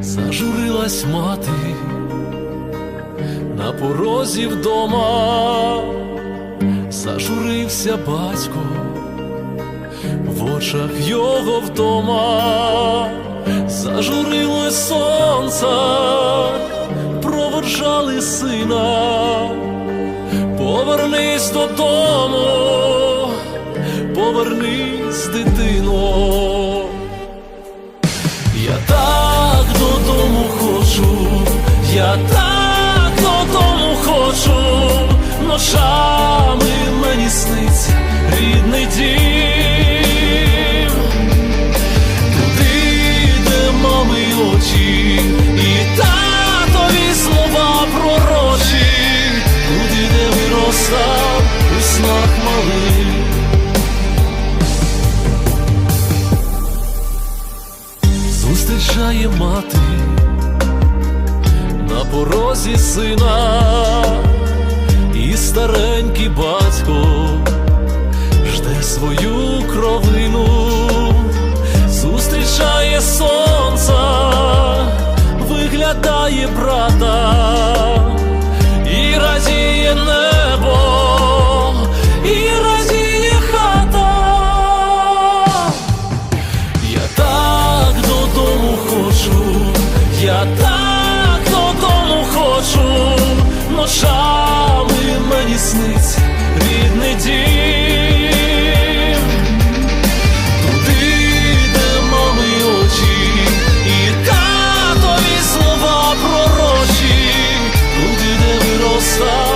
Зажурилась мати на порозі вдома, зажурився батько в очах його вдома, зажурило сонце, проводжали сина, повернись додому, повернись, дитино. Я так додому хочу, я так додому хочу, ночами мені сниться рідний дім, туди, де мами очі, і татові слова пророчі, туди, де виростав у снах малих. Зустрічає мати на порозі сина, і старенький батько жде свою кровину, зустрічає сонце, виглядає брата Так додому хочу, ночами мені сниться рідний дім, туди де мами очі, і татові слова пророчі, туди де виростав.